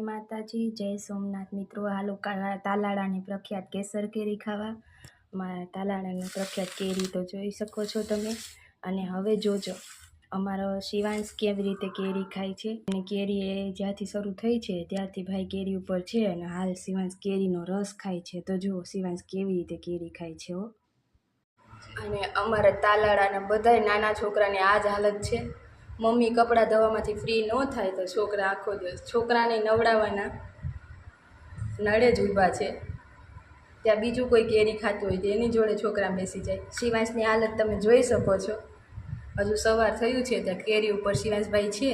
માતાજી, જય સોમનાથ. મિત્રો, હાલો કા- તાલાળાની પ્રખ્યાત કેસર કેરી ખાવા. અમારા તાલાળાની પ્રખ્યાત કેરી તો જોઈ શકો છો તમે. અને હવે જોજો, અમારો શિવાંશ કેવી રીતે કેરી ખાય છે. અને કેરી એ જ્યાંથી શરૂ થઈ છે, ત્યારથી ભાઈ કેરી ઉપર છે અને હાલ શિવાંશ કેરીનો રસ ખાય છે. તો જુઓ, શિવાંશ કેવી રીતે કેરી ખાય છે અને અમારા તાલાળાના બધાય નાના છોકરાની આ જ હાલત છે. મમ્મી કપડાં ધોવામાંથી ફ્રી ન થાય તો છોકરા આખો દિવસ, છોકરાને નવડાવવાના નળે જ ઊભા છે. ત્યાં બીજું કોઈ કેરી ખાતું હોય તો એની જોડે છોકરા બેસી જાય. શિવાંશની હાલત તમે જોઈ શકો છો. હજુ સવાર થયું છે ત્યાં કેરી ઉપર શિવાંશભાઈ છે.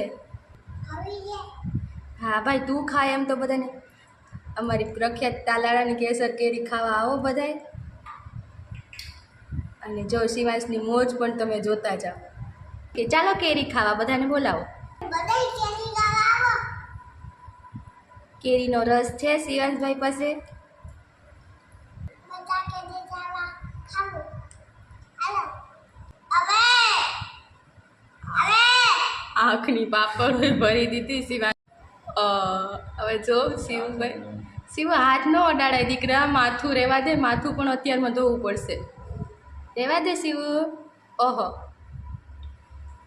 હા ભાઈ, તું ખાય એમ તો બધાને. અમારી પ્રખ્યાત તાલાળાની કેસર કેરી ખાવા આવો બધાય. અને જો શિવાંશની મોજ પણ તમે જોતા જાઓ. કે ચાલો કેરી ખાવા બધાને બોલાવો. કેરીનો રસ છે શિવાંશભાઈ પાસે? આંખની પાપડ ભરી દીધી શિવાંશ. હવે જો શિવભાઈ. શિવ હાથ ન અડાડાય દીકરા માથું રહેવા દે માથું પણ અત્યારમાં ધોવું પડશે. રહેવા દે શિવ. ઓહો.